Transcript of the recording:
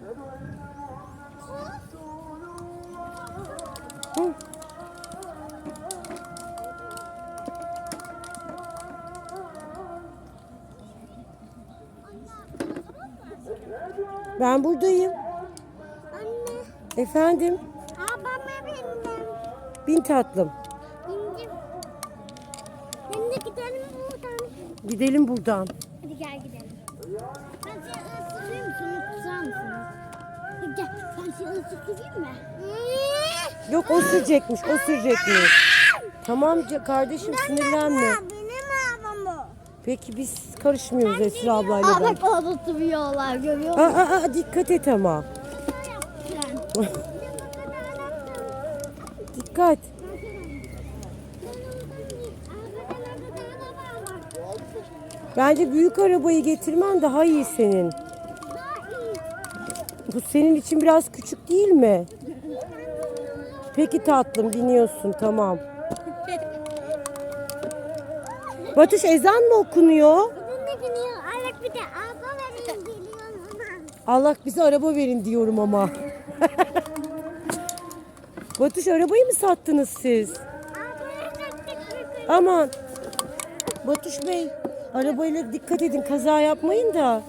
Hı. Ben buradayım. Anne. Efendim? Arabama bindim. Bin tatlım. Bindim. Şimdi gidelim buradan. Gidelim buradan. Hadi gel gidelim. Isıtayım mı? Şunu tutar mısınız? Gel. Ben seni ısıtayım mı? Yok o sürecekmiş, o sürecekmiş. Tamam ca- kardeşim sinirlenme. Benim arabam o. Peki biz karışmıyoruz Esra ablayla Aa ben. bak orada duruyorlar görüyor Aa, musun? aa, aa, dikkat et ama. Dikkat. Bence büyük arabayı getirmen daha iyi senin. Bu senin için biraz küçük değil mi? Peki tatlım biniyorsun tamam. Batuş ezan mı okunuyor? Alek bir de araba vereyim geliyorum. Allah bize araba verin diyorum ama. Batuş arabayı mı sattınız siz? Aman. Batuş Bey arabayla dikkat edin kaza yapmayın da.